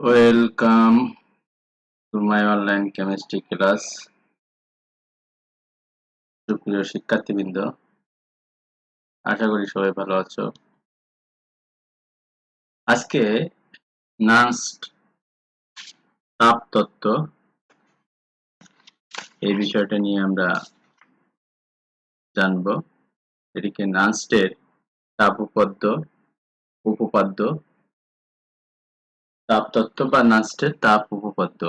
Welcome to my online chemistry class সুপ্রিয় শিক্ষার্থীবৃন্দ, আশা করি সবাই ভালো আছো। আজকে নাস্ট তাপ তত্ত্ব এই বিষয়টা নিয়ে আমরা জানব। এটিকে নাস্টের তাপ উপপাদ্য উপপাদ্য তাপতত্ত্ব বা নাস্টের তাপ উপপাদ্য।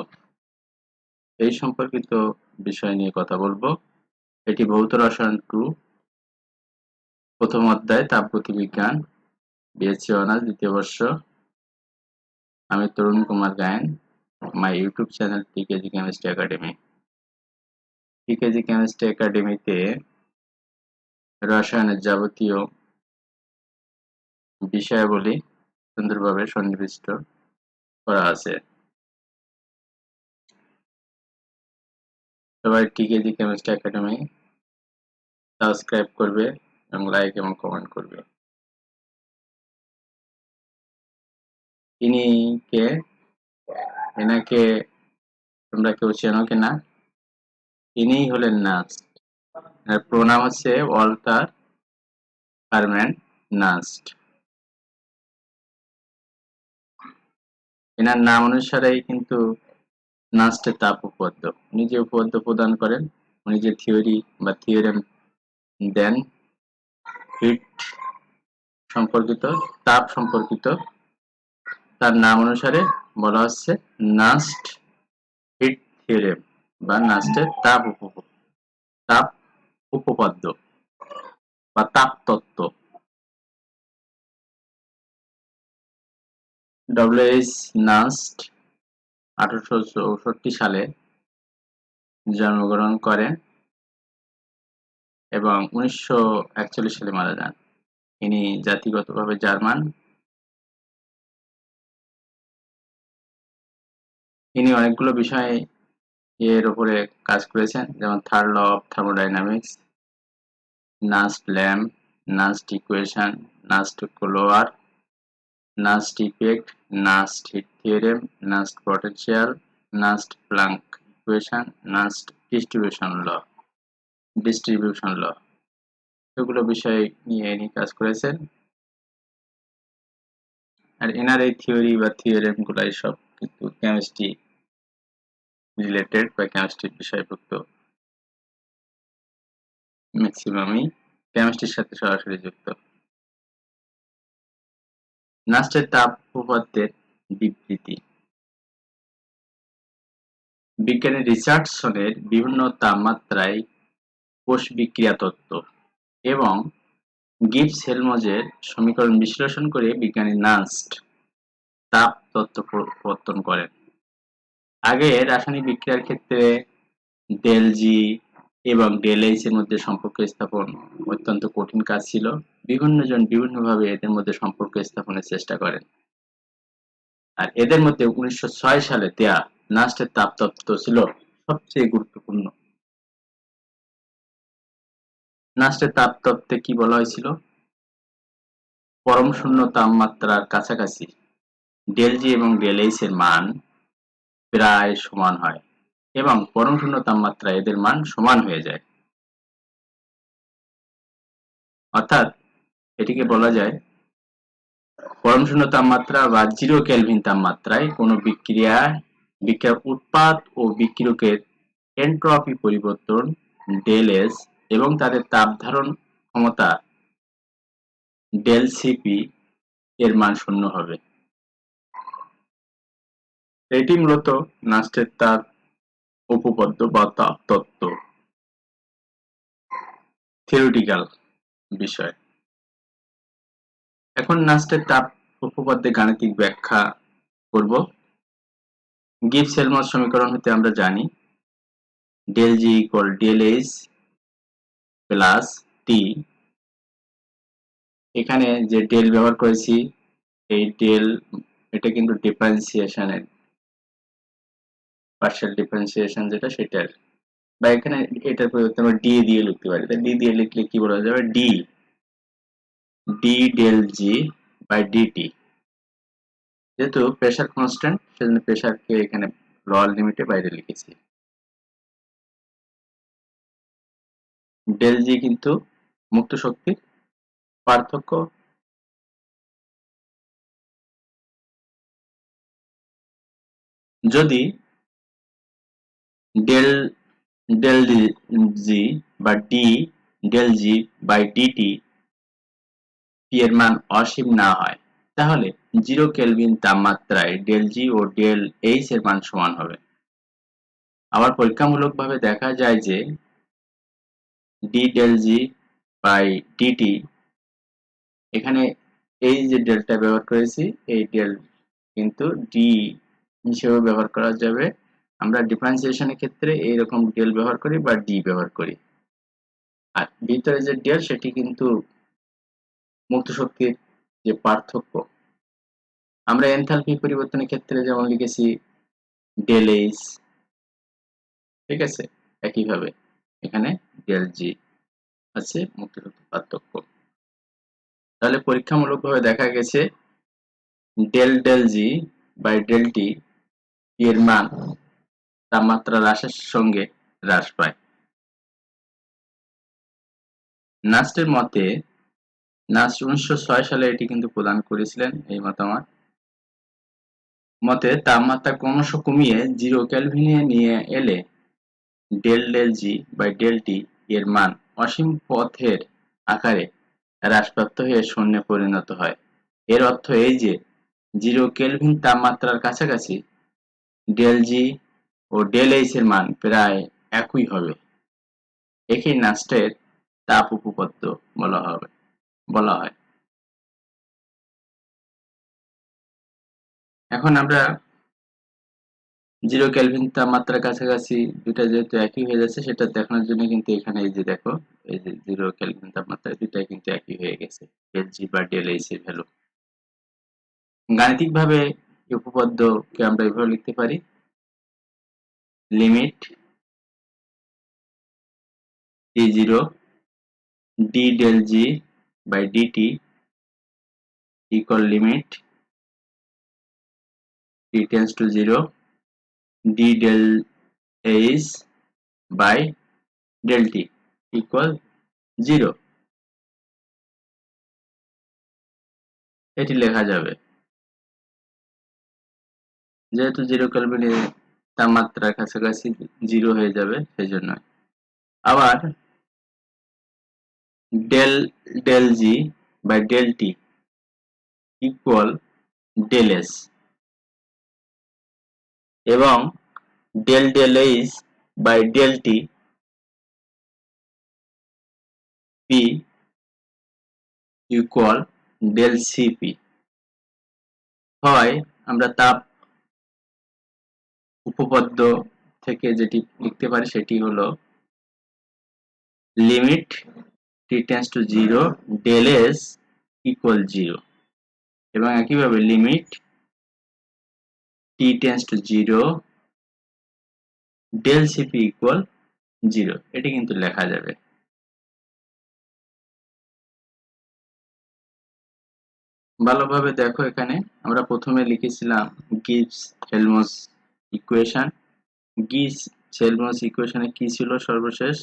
এই সম্পর্কিত বিষয় নিয়ে কথা বলব। এটি ভৌত রসায়ন টু, প্রথম অধ্যায় তাপগতি বিজ্ঞান বিএসসি অনার্স, দ্বিতীয় বর্ষ। আমি Tarun Kumar Gayen, my YouTube channel TKG chemistry academy TKG chemistry একাডেমিতে রসায়নের যাবতীয় বিষয়াবলী সুন্দরভাবে সন্নিবিষ্ট করা আছে। সবাই টিকেজি কেমিস্ট্রি একাডেমি সাবস্ক্রাইব করবে এবং লাইক এবং কমেন্ট করবে। ইনি কে এনাকে তোমরা কেউ চেনো কিনা ইনিই হলেন নাস্ট প্রণাম হচ্ছে ওয়াল্টার হারম্যান নাস্ট এনার নাম অনুসারেই কিন্তু নাস্টের তাপ উপপাদ্য উনি যে উপপাদ্য প্রদান করেন, উনি যে থিওরি বা থিওরেম দেন হিট সম্পর্কিত, তাপ সম্পর্কিত, তার নাম অনুসারে বলা হচ্ছে নাস্ট হিট থিওরেম বা নাস্টের তাপ উপ, তাপ উপপাদ্য বা তাপ তত্ত্ব। ডব্লিউএইচ নাস্ট আঠারোশো চৌষট্টি সালে জন্মগ্রহণ করেন এবং উনিশশো একচল্লিশ সালে মারা যান। ইনি জাতিগতভাবে জার্মান। তিনি অনেকগুলো বিষয় এর উপরে কাজ করেছেন, যেমন third law of thermodynamics Nernst lamp Nernst equation Nernst glower Nernst effect, Nernst heat theorem, Nernst potential, Nernst Planck equation, Nernst distribution law distribution law. এগুলো বিষয় নিয়ে ইনি কাজ করেছেন। আর এনার এই থিওরি বা থিওরেম গুলাই সব কিন্তু কেমিস্ট্রি রিলেটেড বা কেমিস্ট্রির বিষয়ভুক্ত। ম্যাক্সিমামই কেমিস্ট্রির সাথে সরাসরি যুক্ত। নাস্টের তাপ উপপাদ্যের বিবৃতি। বিজ্ঞানী রিচার্ডসনের বিভিন্ন তাপমাত্রায় কোষ বিক্রিয়া তত্ত্ব এবং গিবস হেলমজের সমীকরণ বিশ্লেষণ করে বিজ্ঞানী নাস্ট তাপ তত্ত্ব প্রবর্তন করেন। আগে রাসায়নিক বিক্রিয়ার ক্ষেত্রে ডেল জি এবং ডেল এইচ এর মধ্যে সম্পর্ক স্থাপন অত্যন্ত কঠিন কাজ ছিল। বিভিন্ন জন বিভিন্নভাবে এদের মধ্যে সম্পর্ক স্থাপনের চেষ্টা করেন। আর এদের মধ্যে উনিশশো ছয় সালে দেয়া নাস্টের তাপতত্ত্ব ছিল সবচেয়ে গুরুত্বপূর্ণ। নাস্টের তাপতত্ত্বে কি বলা হয়েছিল? পরম শূন্য তাপমাত্রার কাছাকাছি, ডেল জি এবং ডেল এর মান প্রায় সমান হয়। এবং পরম শূন্য তাপমাত্রা এদের মান সমান হয়ে যায়। অর্থাৎ এটিকে বলা যায় পরম শূন্য তাপমাত্রা বা জিরো কেলভিন তাপমাত্রায় কোনো বিক্রিয়া বিক্রিয়ার উৎপাদ ও বিক্রিয়কের এন্ট্রপি পরিবর্তন ডেল এস এবং তাদের তাপ ধারণ ক্ষমতা ডেল সিপি এর মান শূন্য হবে। এটি মূলত নাস্টের তাপ উপপাদ্য বা তাপ তত্ত্ব থিওরিটিক্যাল বিষয়। এখন নাস্টের তাপ উপপাদ্যে গাণিতিক ব্যাখ্যা করব। গিবস হেলমস সমীকরণ হতে আমরা জানি del G equal del H plus T এখানে যে ডেল ব্যবহার করেছি, এই ডেল এটা কিন্তু ডিফারেন্সিয়েশনের পার্শিয়াল ডিফারেন্সিয়েশন যেটা সেটার বা এখানে এটার পরিবর্তে আমরা ডি দিয়ে লিখতে পারি। ডি দিয়ে লিখলে কি বলা যাবে? D D del G by D T যেহেতু প্রেসার কনস্ট্যান্ট সেজন্য প্রেসারকে এখানে লোয়ার লিমিটে বাইরে লিখেছি। ডেল জি কিন্তু মুক্ত শক্তির পার্থক্য যদি ডেল ডেল জি বা D del G by D T P এর মান অসীম না হয়। তাহলে জিরো কেলভিন তাপমাত্রায় ডেল জি ও ডেল এইচ এর মান সমান হবে। আবার পরীক্ষামূলকভাবে দেখা যায় যে D del G by D T এখানে এই যে ডেলটা ব্যবহার করেছি, এই ডেল কিন্তু ডি হিসেবে ব্যবহার করা যাবে। আমরা ডিফারেন্সিয়েশনের ক্ষেত্রে এইরকম ডেল ব্যবহার করি বা ডি ব্যবহার করি। আর ভিতরে যে ডেল সেটি কিন্তু মুক্ত শক্তির যে পার্থক্য। আমরা এনথালপি পরিবর্তনের ক্ষেত্রে যেমন লিখেছি ডেল এইচ ঠিক আছে? একইভাবে এখানে ডেল জি আছে মুক্ত শক্তির পার্থক্য। তাহলে পরীক্ষামূলকভাবে দেখা গেছে del del G by del T এর মান তাপমাত্রা হ্রাসের সঙ্গে হ্রাস পায়। নাস্টের মতে, নাস্ট উনিশশো সালে এটি কিন্তু প্রদান করেছিলেন, এই মতামত। মতে, তাপমাত্রা ক্রমশ কমিয়ে জিরো ক্যালভিনে নিয়ে এলে del del G by del T এর মান অসীম পথের আকারে হ্রাসপ্রাপ্ত হয়ে শূন্যে পরিণত হয়। এর অর্থ এই যে, জিরো কেলভিন তাপমাত্রার কাছাকাছি ডেল জি ও ডেল এইচ এর মান প্রায় একই হবে। একে নাস্টের তাপ উপপাদ্য বলা হবে, বলা হয়। এখন আমরা জিরো ক্যালভিন তাপমাত্রার কাছাকাছি দুটা যেহেতু একই হয়ে যাচ্ছে, সেটা দেখানোর জন্য কিন্তু এখানে এই যে দেখো, এই যে জিরো ক্যালভিন তাপমাত্রা দুটাই কিন্তু একই হয়ে গেছে del G by del H এর ভ্যালু গাণিতিকভাবে উপপাদ্যকে আমরা এভাবে লিখতে পারি। T zero D del G by D T equal limit t tends to 0 d del h by del t equal 0 এটি লেখা যাবে যেহেতু জিরো কেলভিনে তাপমাত্রার কাছাকাছি জিরো হয়ে যাবে সেই জন্য আবার del del G by del T equal del S এবং del del H by del T P equal del C P হয়, আমরা তাপ উপপাদ্য থেকে যেটি লিখতে পারি সেটি হলো limit T tends to zero del S equal zero এবং একইভাবে limit T tends to zero del C P equal zero এটি কিন্তু লেখা যাবে। ভালোভাবে দেখো এখানে। আমরা প্রথমে লিখেছিলাম গিবস হেলমস ইকুয়েশন গিস হেলমস ইকুয়েশনে কি ছিল সর্বশেষ?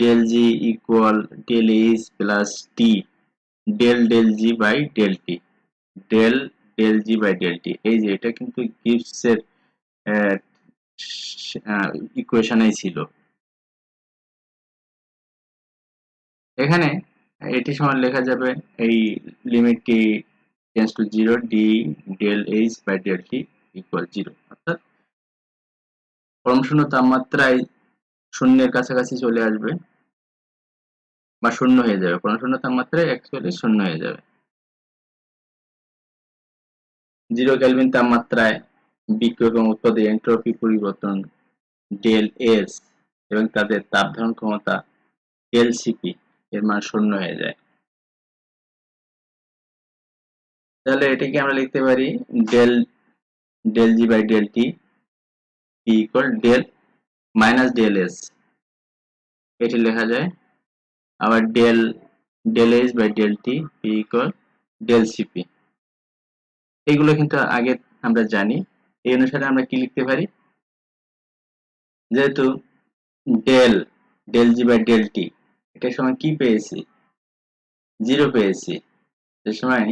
Del G equal del H plus T del del G by del T del del G by del T এই যে এটা কিন্তু গিবসের ইকুয়েশনেই ছিল। এখানে এটি সমান লেখা যাবে, এই লিমিটটি tends to zero D del H by del T equal zero অর্থাৎ পরম শূন্য তাপমাত্রায় শূন্যের কাছাকাছি চলে আসবে বা শূন্য হয়ে যাবে। পরম শূন্য তাপমাত্রায় অ্যাকচুয়ালি শূন্য হয়ে যাবে। জিরো ক্যালভিন তাপমাত্রায় বিক্রিয় এবং উৎপাদে এন্ট্রপি পরিবর্তন ডেল এস এবং তাদের তাপ ধারণ ক্ষমতা ডেল সিপি এর মান শূন্য হয়ে যায়। তাহলে এটাকে আমরা লিখতে পারি del del G by del T P equal del minus del S এটি লেখা যায় আবার del del H by del T P equal del C P এগুলো কিন্তু আগে আমরা জানি, এই অনুসারে আমরা কি লিখতে পারি? যেহেতু del del G by del T এটার সময় কি পেয়েছি? জিরো পেয়েছি। সে সময়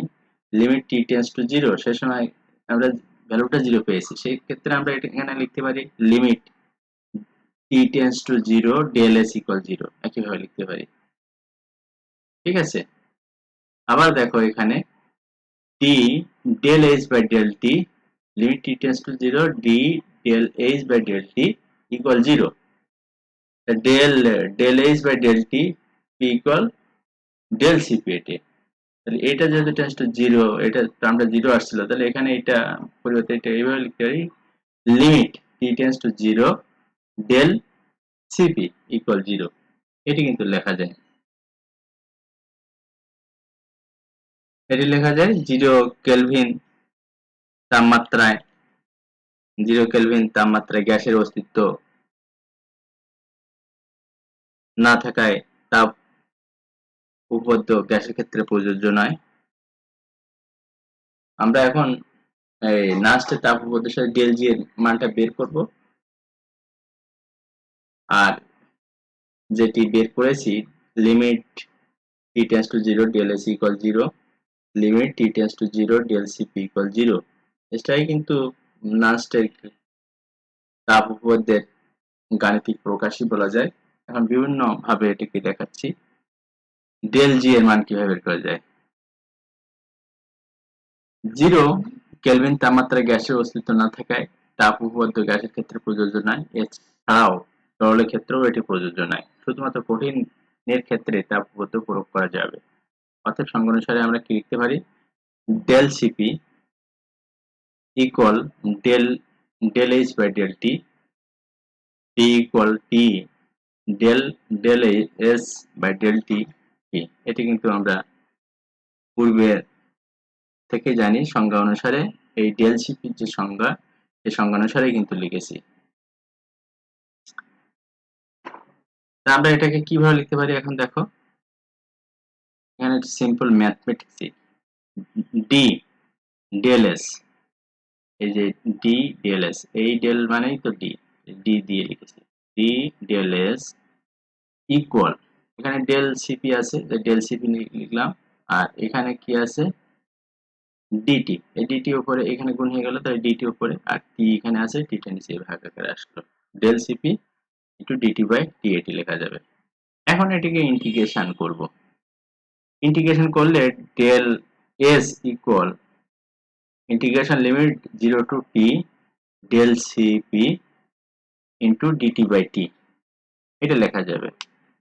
limit T tends to zero সে সময় আমরা ভ্যালুটা জিরো পেয়েছি, সেই ক্ষেত্রে আমরা এখানে লিখতে পারি limit T tends to zero del S equal zero একইভাবে লিখতে পারি। ঠিক আছে? আবার দেখো এখানে D del H by del T limit T tends to zero D del H by del T equal zero del del H by del T equal del C P এটি তাহলে এটা যেহেতু টেন্স টু জিরো এটা আমরা zero আসছিল, তাহলে এখানে এটা পরিবর্তে এটা এইভাবে লিখতে পারি limit T tends to zero del C P equal zero এটি কিন্তু লেখা যায়। এটি লেখা যায় জিরো কেলভিন তাপমাত্রায় জিরো কেলভিন তাপমাত্রায় গ্যাসের অস্তিত্ব না থাকায় তাপ উপপাদ্য গ্যাসের ক্ষেত্রে প্রযোজ্য নয়। আমরা এখন এই নাস্টের তাপ উপপাদ্যের সাথে ডেল জি এর মানটা বের করব। আর যেটি বের করেছি limit T tends to zero del S equal zero limit T tends to zero C P equal zero এটাই কিন্তু নাস্টের তাপ উপপাদ্যের গাণিতিক প্রকাশই বলা যায়। এখন বিভিন্ন ভাবে এটিকে দেখাচ্ছি। ডেল জি এর মান কীভাবে বের করা যায়? জিরো কেলভিন তাপমাত্রায় গ্যাসের অস্তিত্ব না থাকায় তাপ উপপাদ্য গ্যাসের ক্ষেত্রে প্রযোজ্য নয়। এছাড়াও তরলের ক্ষেত্রেও এটি প্রযোজ্য নয়। শুধুমাত্র কঠিনের ক্ষেত্রে তাপ উপপাদ্য প্রয়োগ করা যাবে। অর্থাৎ সংজ্ঞানুসারে আমরা কি লিখতে পারি? Del C P equal del del H by del T T equal T del del S by del T এটি কিন্তু আমরা পূর্বে থেকে জানি সংজ্ঞা অনুসারে এই ডেল সিপির যে সংজ্ঞা সেই সংজ্ঞা অনুসারে কিন্তু লিখেছি। আমরা এটাকে কীভাবে লিখতে পারি এখন দেখো? এখানে simple mathematics D del S এই যে ডি ডেল এস এই ডেল মানেই তো ডি ডি দিয়ে লিখেছি। ডি ডেল এস ইকুয়াল এখানে ডেল সিপি আছে ডেল সিপি লিখলাম। আর এখানে কি আছে? ডিটি এই ডিটি উপরে এখানে গুণ হয়ে গেল তাহলে ডিটি উপরে। আর টি এখানে আছে টিটা নিচে ভাগ আকারে আসলো। Del C P into D T by T এটি লেখা যাবে। এখন এটিকে ইন্টিগ্রেশন করব। ইন্টিগ্রেশন করলে del S equal integration limit zero to T del C P into D T by T এটা লেখা যাবে।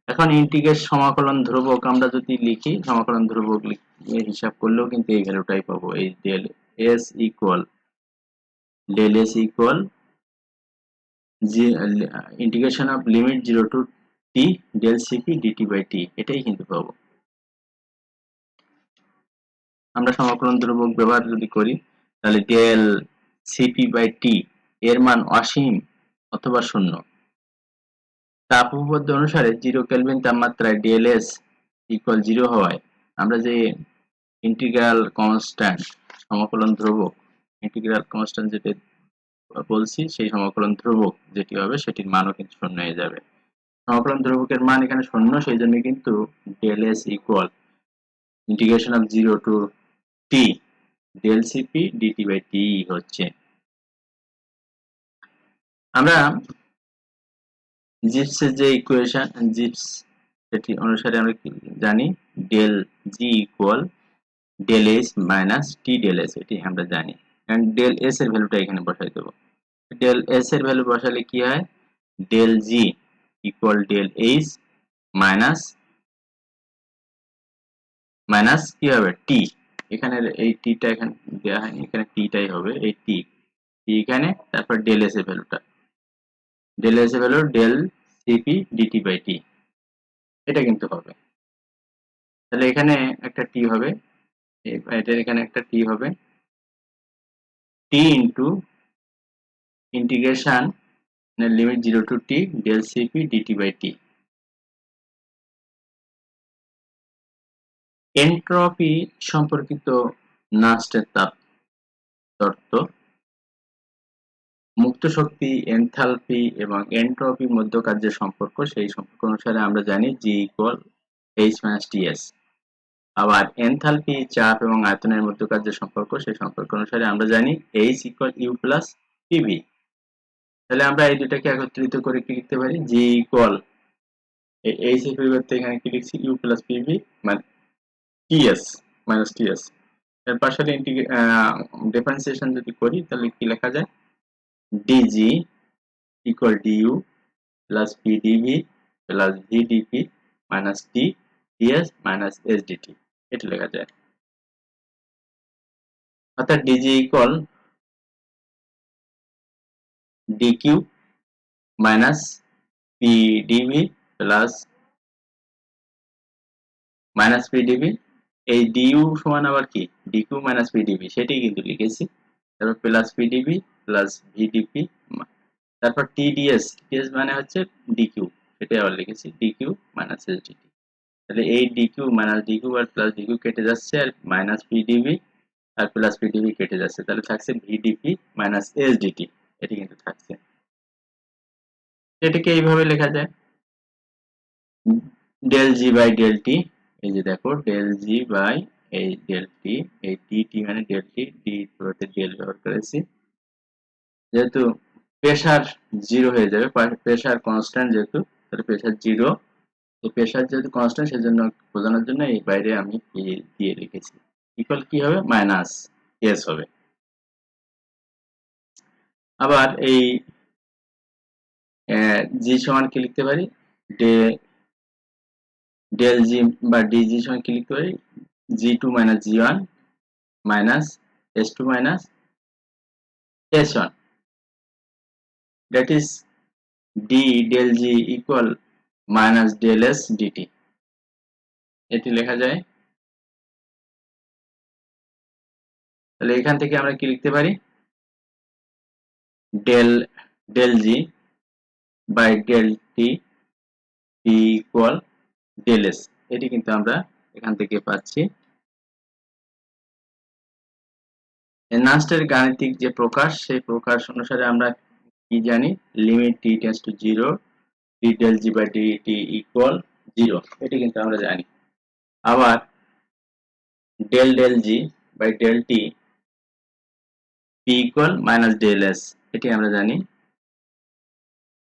এখন ইন্টিগ্রেট সমাকলন ধ্রুবক আমরা যদি লিখি, সমাকলন ধ্রুবক হিসাব করলেও কিন্তু এই ভ্যালুটাই পাবো। এই del S equal del S equal integration of limit zero to T del C P D T by T এটাই কিন্তু পাবো। আমরা সমাকলন ধ্রুবক ব্যবহার যদি করি, তাহলে ডেল সিপি বাই টি এর মান অসীম অথবা শূন্য। তাপ উপপাদ্য অনুসারে জিরো কেলভিন তাপমাত্রায় ডিএলএস ইকুয়াল জিরো হওয়ায়। আমরা যে ইন্টিগ্রাল কনস্ট্যান্ট সমাকলন ধ্রুবক ইন্টিগ্রাল কনস্ট্যান্ট যেটি বলছি, সেই সমাকলন ধ্রুবক যেটি হবে, সেটির মানও কিন্তু শূন্য হয়ে যাবে। সমাকলন ধ্রুবকের মান এখানে শূন্য সেই জন্য কিন্তু del S equal integration of zero to T del C P D T by T হচ্ছে। আমরা জিপসের যে ইকুয়েশন জিপস সেটি অনুসারে আমরা জানি? Del G equal del S minus T del S, এটি আমরা জানি। কারণ ডেল এস এর ভ্যালুটা এখানে বসাই দেবো। ডেল এস এর ভ্যালু বসালে কি হয়? Del G equal del H minus minus কি হবে? টি। এখানে এই টিটা এখানে দেওয়া হয়নি, এখানে টিটাই হবে, এই টি। এখানে, তারপর ডেল এস এর ভ্যালুটা ডেল এস এর value del C P D T by T এটা কিন্তু হবে। তাহলে এখানে একটা টি হবে। এটার এখানে একটা টি হবে। T into integration limit zero to T del C P D T by T entropy সম্পর্কিত নাস্টের তাপ, তত্ত্ব। মুক্ত শক্তি এনথালপি এবং এন্ট্রপি মধ্যকার যে সম্পর্ক, সেই সম্পর্ক অনুসারে আমরা জানি G equal H minus TS আবার এনথালপি চাপ এবং আয়তনের মধ্যকার যে সম্পর্ক, সেই সম্পর্ক অনুসারে আমরা জানি H equal U plus P V তাহলে আমরা এই দুটাকে একত্রিত করে কি লিখতে পারি? জি ইকুয়াল এইচ এর পরিবর্তে এখানে কি লিখছি? ইউ প্লাস পিভি মানে টিএস মাইনাস টিএস এর পাশাপাশি ডিফারেন্সিয়েশন যদি করি, তাহলে কি লেখা যায়? D G equal D U plus P D V plus V D P minus T D S minus S D T এটা লেখা যায়। অর্থাৎ D G equal D Q minus P D V plus minus P D V এই DU সমান আবার কি? DQ minus PDV সেটাই কিন্তু লিখেছি। তারপর plus P D V plus V D P তারপর T D S T S মানে হচ্ছে ডিকিউ সেটাই আবার লিখেছি ডিকিউ মাইনাস এসডিটি তাহলে এই ডিকিউ মাইনাস ডিকিউ আর প্লাস ডিকিউ কেটে যাচ্ছে আর মাইনাস পিডিবি আর প্লাস পিডিবি কেটে যাচ্ছে, তাহলে থাকছে ভিডিপি মাইনাস এসডিটি এটি কিন্তু থাকছে। এটাকে এইভাবে লেখা যায়। Del G by del T এই যে দেখো ডেল জি বাই এই ডেল টি এই ডিটি মানে ডেল টি ডি ডেল ব্যবহার করেছি। যেহেতু প্রেশার জিরো হয়ে যাবে প্রেশার কনস্ট্যান্ট যেহেতু, তাহলে প্রেশার জিরো তো প্রেশার যেহেতু কনস্ট্যান্ট সেজন্য বোঝানোর জন্য এই বাইরে আমি দিয়ে রেখেছি। ইকুয়াল কি হবে? মাইনাস এস হবে। আবার এই জি সমান কি লিখতে পারি? ডে ডেল জি বা ডিজি সমান কি লিখতে পারি? G two minus G one minus S two minus S one that is d del g equal minus del s dt. এটি লেখা যায়। তাহলে এখান থেকে আমরা কি লিখতে পারি? Del del G by del T equal del S এটি কিন্তু আমরা এখান থেকে পাচ্ছি। নাস্টের গাণিতিক যে প্রকাশ, সেই প্রকাশ অনুসারে আমরা কি জানি? Limit T tends to zero D del G by D T equal zero এটি কিন্তু আমরা জানি। আবার del del G by del T P equal minus del S এটি আমরা জানি।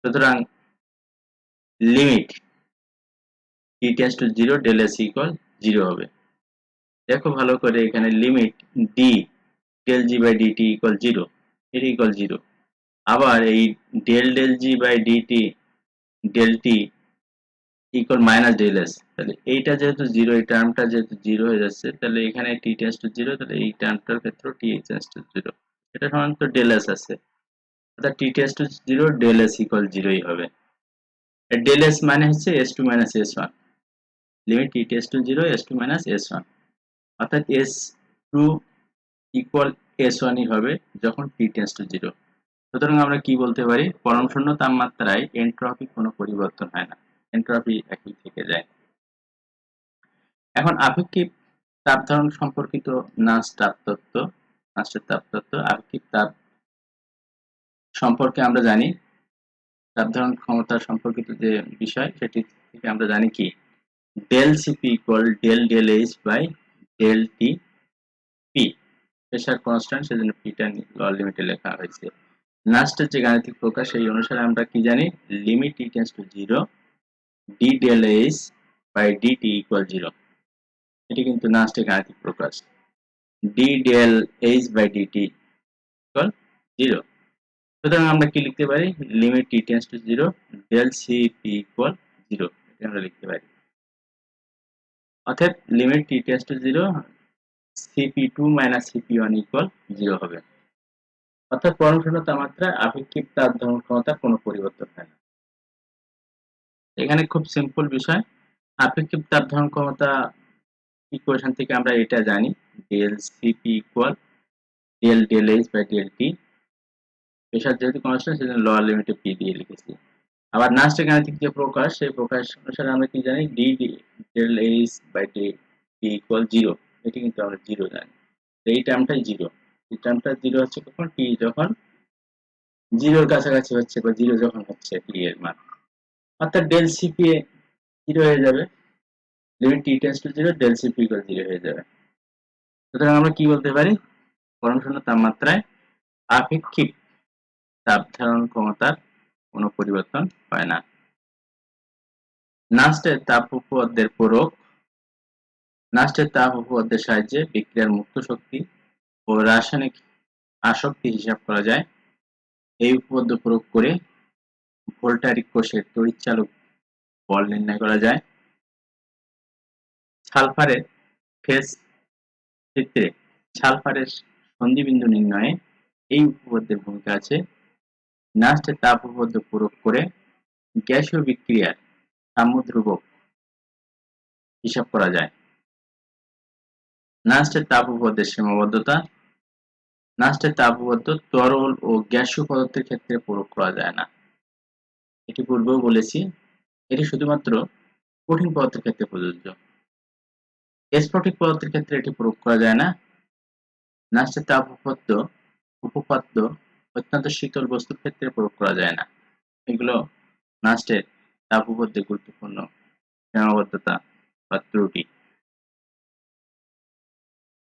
সুতরাং limit T tends to zero del S equal zero হবে। দেখো ভালো করে এখানে limit D del G by D T equal zero এটি ইকুয়াল জিরো আবার এই del del G by D T del T equal minus del S তাহলে এইটা যেহেতু জিরো এই টার্মটা যেহেতু জিরো হয়ে যাচ্ছে, তাহলে এখানে টি টেন্স টু জিরো তাহলে এই টার্মটার ক্ষেত্রে টি টেন্স টু জিরো এটা সাধারণত ডেল এস আছে। অর্থাৎ T tends to zero del S equal জিরোই হবে। ডেল এস মানে হচ্ছে S two minus S one limit T tends to zero S two minus S one অর্থাৎ এস টু ইকুয়াল এস ওয়ানই হবে, যখন টি টেন্স টু জিরো সুতরাং আমরা কি বলতে পারি? পরম শূন্য তাপমাত্রায় এন্ট্রপি কোনো পরিবর্তন হয় না। এন্ট্রপি একই থেকে যায়। এখন আপেক্ষিক তাপ ধারণ সম্পর্কিত নাচ তাপ তত্ত্ব নাচের তাপ তত্ত্ব, আপেক্ষিক তাপ সম্পর্কে আমরা জানি। তাপ ধারণ ক্ষমতা সম্পর্কিত যে বিষয়, সেটি থেকে আমরা জানি কি? Del C P equal del del H by del T P. Pressure constant, সেজন্য পিটা লিমিটে লেখা হয়েছে। লাস্টের যে গাণিতিক প্রকাশ, সেই অনুসারে আমরা কি জানি? Limit T tends to zero D del H by DT equal zero এটি কিন্তু লাস্টের গাণিতিক প্রকাশ। D del H by DT equal zero সুতরাং আমরা কি লিখতে পারি? Limit T tends to zero del C P equal zero এটা আমরা লিখতে পারি। অর্থাৎ limit T tends to zero CP two minus CP one equal zero হবে। অর্থাৎ পরম শূন্য তাপমাত্রা আপেক্ষিক তাপ ধারণ ক্ষমতার কোনো পরিবর্তন হয় না। এখানে খুব সিম্পল বিষয়। আপেক্ষিক তাপ ক্ষমতা ইকুয়েশন থেকে আমরা এটা জানি। Del CP equal del del H by del T pressure যেহেতু কনস্ট্যান্ট সেজন্য লোয়ার লিমিটে পি দিয়ে লিখেছি। আবার নাস্টের গাণিতিক যে প্রকাশ, সেই প্রকাশ অনুসারে আমরা কি জানি? D del H by D T equal zero এটি কিন্তু আমরা জিরো জানি। এই টার্মটাই জিরো এই জিরো হচ্ছে কখন? টি যখন জিরোর কাছাকাছি হচ্ছে বা জিরো যখন হচ্ছে টি এর মান। অর্থাৎ ডেল সিপি জিরো হয়ে যাবে। Limit T tends to zero del CP equal zero হয়ে যাবে। সুতরাং আমরা কি বলতে পারি? পরম শূন্য তাপমাত্রায় আপেক্ষিক তাপ ধারণ ক্ষমতার কোনো পরিবর্তন হয় না। নাস্টের তাপ উপপাদ্যের পরক নাস্টের তাপ উপপাদ্যের সাহায্যে বিক্রিয়ার মুক্ত শক্তি ও রাসায়নিক আসক্তি হিসাব করা যায়? এই উপপাদ্য প্রয়োগ করে ভোল্টারিক কোষের তড়িৎচালক বল নির্ণয় করা যায়। সালফারের ফেস ক্ষেত্রে সালফারের সন্ধিবিন্দু নির্ণয়ে এই উপপাদ্যের ভূমিকা আছে। নাস্টের তাপ উপপাদ্য প্রয়োগ করে গ্যাসীয় বিক্রিয়ার সাম্যধ্রুবক হিসাব করা যায়। নাস্টের তাপ উপপাদ্যের সীমাবদ্ধতা নাস্টের তাপ তরল ও গ্যাসীয় পদার্থের ক্ষেত্রে প্রয়োগ করা যায় না। এটি পূর্বেও বলেছি, এটি শুধুমাত্র কঠিন পদার্থের ক্ষেত্রে প্রযোজ্য। স্ফটিক পদার্থের ক্ষেত্রে এটি প্রয়োগ করা যায় না। নাস্টের তাপ উপপাদ্য, অত্যন্ত শীতল বস্তুর ক্ষেত্রে প্রয়োগ করা যায় না। এগুলো নাস্টের তাপ গুরুত্বপূর্ণ সীমাবদ্ধতা বা ত্রুটি।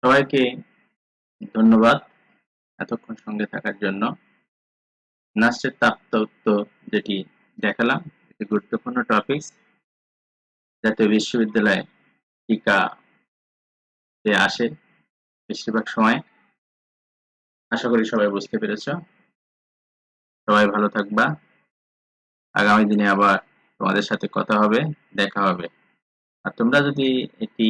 সবাইকে ধন্যবাদ। এতক্ষণ সঙ্গে থাকার জন্য নাস্টের তাপ তত্ত্ব যেটি দেখালাম একটি গুরুত্বপূর্ণ টপিকস জাতীয় বিশ্ববিদ্যালয়ে টিকা আসে বেশিরভাগ সময়। আশা করি সবাই বুঝতে পেরেছ। সবাই ভালো থাকবা। আগামী দিনে আবার তোমাদের সাথে কথা হবে, দেখা হবে। আর তোমরা যদি এটি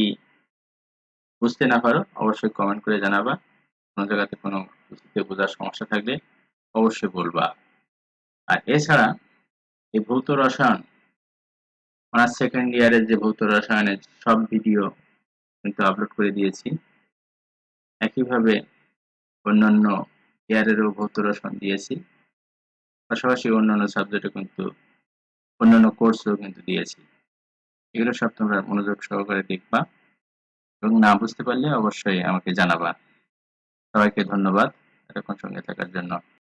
বুঝতে না পারো, অবশ্যই কমেন্ট করে জানাবা। কোনো জায়গাতে কোনো বুঝতে বোঝার সমস্যা থাকলে অবশ্যই বলবা। আর এছাড়া এই ভৌত রসায়ন অনার্স সেকেন্ড ইয়ারের যে ভৌত রসায়নের সব ভিডিও কিন্তু আপলোড করে দিয়েছি। একইভাবে অন্যান্য ইয়ারেরও ভৌত রসায়ন দিয়েছি। পাশাপাশি অন্যান্য সাবজেক্টও কিন্তু, অন্যান্য কোর্সও কিন্তু দিয়েছি। এগুলো সব তোমরা মনোযোগ সহকারে দেখবা এবং না বুঝতে পারলে অবশ্যই আমাকে জানাবা। সবাইকে ধন্যবাদ। এতক্ষণ সঙ্গে থাকার জন্য।